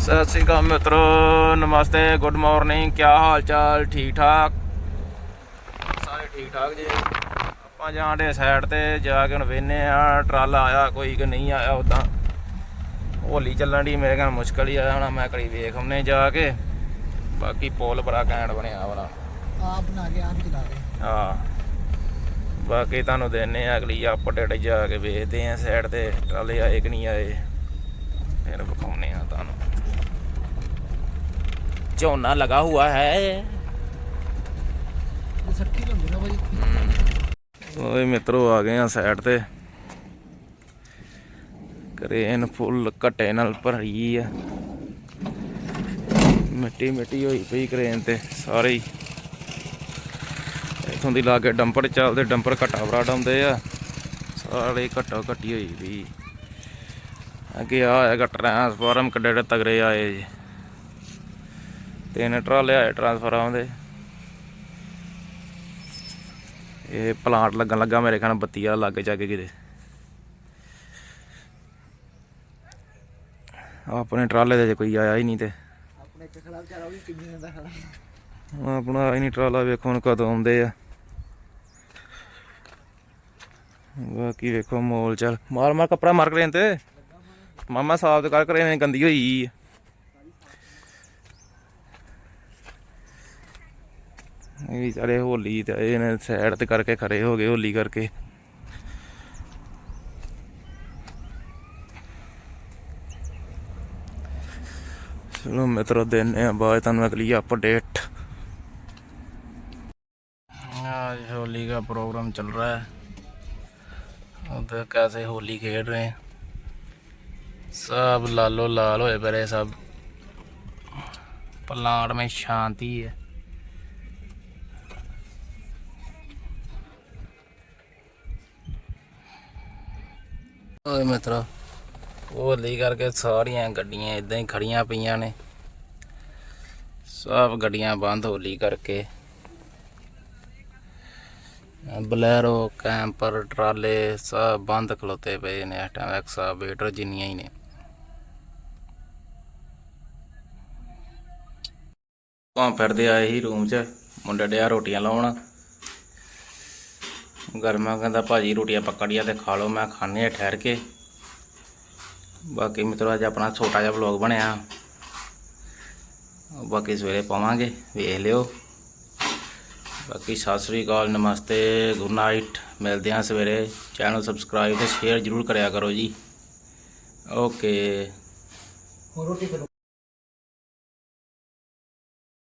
ਸਤਿ ਸ੍ਰੀ ਅਕਾਲ ਮਿੱਤਰੋ ਨਮਸਤੇ good morning ਕੀ ਹਾਲ ਚਾਲ ਠੀਕ ਠਾਕ? ਸਾਰੇ ਠੀਕ ਠਾਕ ਜੀ? ਆਪਾਂ ਜਾਂਦੇ ਸਾਈਡ ਤੇ ਜਾ ਕੇ ਹੁਣ ਵੇਨੇ ਆ ਟਰਾਲਾ ਆਇਆ ਕੋਈ ਕਿ ਨਹੀਂ ਆਇਆ ਉਦਾਂ ਹੋਲੀ ਚੱਲਣ ਦੀ ਮੇਰੇ ਨਾਲ ਮੁਸ਼ਕਲ ਹੀ ਆਇਆ ਹੁਣ ਮੈਂ ਕੜੀ ਵੇਖ ਹਮਨੇ ਜਾ ਕੇ। ਬਾਕੀ ਪੋਲ ਬੜਾ ਘੈਂਟ ਬਣਿਆ ਵਾਲਾ। ਆਪ ਬਣਾ ਕੇ ਆਪ ਚਲਾ ਰਹੇ ਹਾਂ। ਬਾਕੀ ਤੁਹਾਨੂੰ ਦੇਣੇ ਆ ਅਗਲੀ ਅਪਡੇਟ ਜਾ ਕੇ ਵੇਖਦੇ ਆ ਸਾਈਡ ਤੇ ਟਰਾਲੇ ਆਏ ਕਿ ਨਹੀਂ ਆਏ। ਫਿਰ ਵਿਖਾਉਨੇ ਆ ਤੁਹਾਨੂੰ। ਝੋਨਾ ਲਗਾ ਹੁਆ ਹੈ। ਇਹ ਸੱਠੀ ਲੰਦੇ ਨਾ ਭਾਈ ਓਏ ਮਿੱਤਰੋ ਆ ਗਏ ਆ ਸਾਈਡ ਤੇ। ਕਰੇਨ ਫੁੱਲ ਘਟੇ ਨਾਲ ਭਰੀ ਆ। ਮਿੱਟੀ ਮਿੱਟੀ ਹੋਈ ਪਈ ਕਰੇਨ ਤੇ ਸਾਰੇ ਹੀ। ਇਥੋਂ ਦੀ ਲਾ ਕੇ ਡੰਪਰ ਚੱਲਦੇ ਡੰਪਰ ਘਟਾ ਬਰਾ ਡਾਉਂਦੇ ਆ। ਸਾਰੇ ਘਟੋ ਘਟੀ ਹੋਈ ਵੀ ਅੱਗੇ ਆ ਹੈਗਾ ਟਰਾਂਸਫਾਰਮ ਕਿੱਡੇ ਕਿੱਡੇ ਤਗੜੇ ਆਏ ਜੀ। ਤਿੰਨ ਟਰਾਲੇ ਆਏ ਟਰਾਂਸਫਾਰਮ ਦੇ। ਇਹ ਪਲਾਂਟ ਲੱਗਣ ਲੱਗਾ ਮੇਰੇ ਖਿਆਲ ਬੱਤੀ ਵਾਲਾ ਲੱਗ ਜਾ ਕੇ ਕਿਤੇ। ਆਪਣੇ ਟਰਾਲੇ ਦੇ ਕੋਈ ਆਇਆ ਹੀ ਨਹੀਂ ਤੇ। ਆਪਣੇ ਇੱਕ ਖੜਾ ਵਿਚਾਰਾ ਉਹ ਵੀ ਕਿੰਨੀ ਦਾ ਖੜਾ ਆਪਣਾ ਆਇਆ ਨਹੀਂ ਟਰਾਲਾ ਵੇਖੋ ਹੁਣ ਕਦੋਂ ਆਉਂਦੇ ਆ। ਬਾਕੀ ਵੇਖੋ ਮੋਲ ਚੱਲ। ਮਾਰ ਮਾਰ ਕਪੜਾ ਮਾਰ ਕਰੇ ਤੇ। ਮਾਮਾ ਸਾਫ ਕਰ ਕਰੇ ਨੇ ਗੰਦੀ ਹੋਈ ਆ। ਇਹ ਵੀ ਸਾਰੇ ਹੋਲੀ ਤੇ ਇਹਨੇ ਸਾਈਡ ਤੇ ਕਰਕੇ ਖੜੇ ਹੋ ਗਏ ਹੋਲੀ ਕਰਕੇ ਚਲੋ ਮਿੱਤਰੋ ਦਿੰਨੇ ਆ ਬਾਅਦ ਤੁਹਾਨੂੰ ਅਗਲੀ ਅਪਡੇਟ आज होली का प्रोग्राम चल रहा है उधर कैसे होली खेल रहे हैं ਸਭ ਲਾਲੋ ਲਾਲ ਹੋਏ ਪਰੇ ਸਭ। ਪਲਾਂਟ ਮੇਂ ਸ਼ਾਂਤੀ ਹੈ। ਓਏ ਮਿੱਤਰਾ, ਉਹ ਲਈ ਕਰਕੇ ਸਾਰੀਆਂ ਗੱਡੀਆਂ ਇਦਾਂ ਹੀ ਖੜੀਆਂ ਪਈਆਂ ਨੇ। ਸਭ ਗੱਡੀਆਂ ਬੰਦ ਹੋਲੀ ਕਰਕੇ। ਬਲੈਰੋ, ਕੈਂਪਰ, ਟਰਾਲੇ ਸਭ ਬੰਦ ਖਲੋਤੇ ਪਏ ਨੇ, ਇਸ ਟਾਈਮ ਐਕਸਾ ਜਿੰਨੀਆਂ ਹੀ ਨੇ। ਆਪਾਂ ਫਿਰਦੇ ਆਏ ਹੀ ਰੂਮ 'ਚ, ਮੁੰਡੇ ਡਿਆ ਰੋਟੀਆਂ ਲਾਉਣ। ਗਰਮਾ ਕਹਿੰਦਾ, ਭਾਜੀ, ਰੋਟੀਆਂ ਪੱਕੜੀਆਂ ਤੇ ਖਾ ਲਓ, ਮੈਂ ਖਾਣੇ ਆ ਠਹਿਰ ਕੇ। ਬਾਕੀ ਮਿੱਤਰੋ, ਅੱਜ ਆਪਣਾ ਛੋਟਾ ਜਿਹਾ ਵਲੌਗ ਬਣਿਆ। ਬਾਕੀ ਸਵੇਰੇ ਪਾਵਾਂਗੇ, ਵੇਖ ਲਿਓ। ਬਾਕੀ ਸਤਿ ਸ੍ਰੀ ਅਕਾਲ, ਨਮਸਤੇ, ਗੁੱਡ ਨਾਈਟ। ਮਿਲਦੇ ਹਾਂ ਸਵੇਰੇ। ਚੈਨਲ ਸਬਸਕ੍ਰਾਈਬ ਤੇ ਸ਼ੇਅਰ ਜ਼ਰੂਰ ਕਰਿਆ ਕਰੋ ਜੀ। ਓਕੇ। ਹੋਰ ਰੋਟੀ ਫਿਰ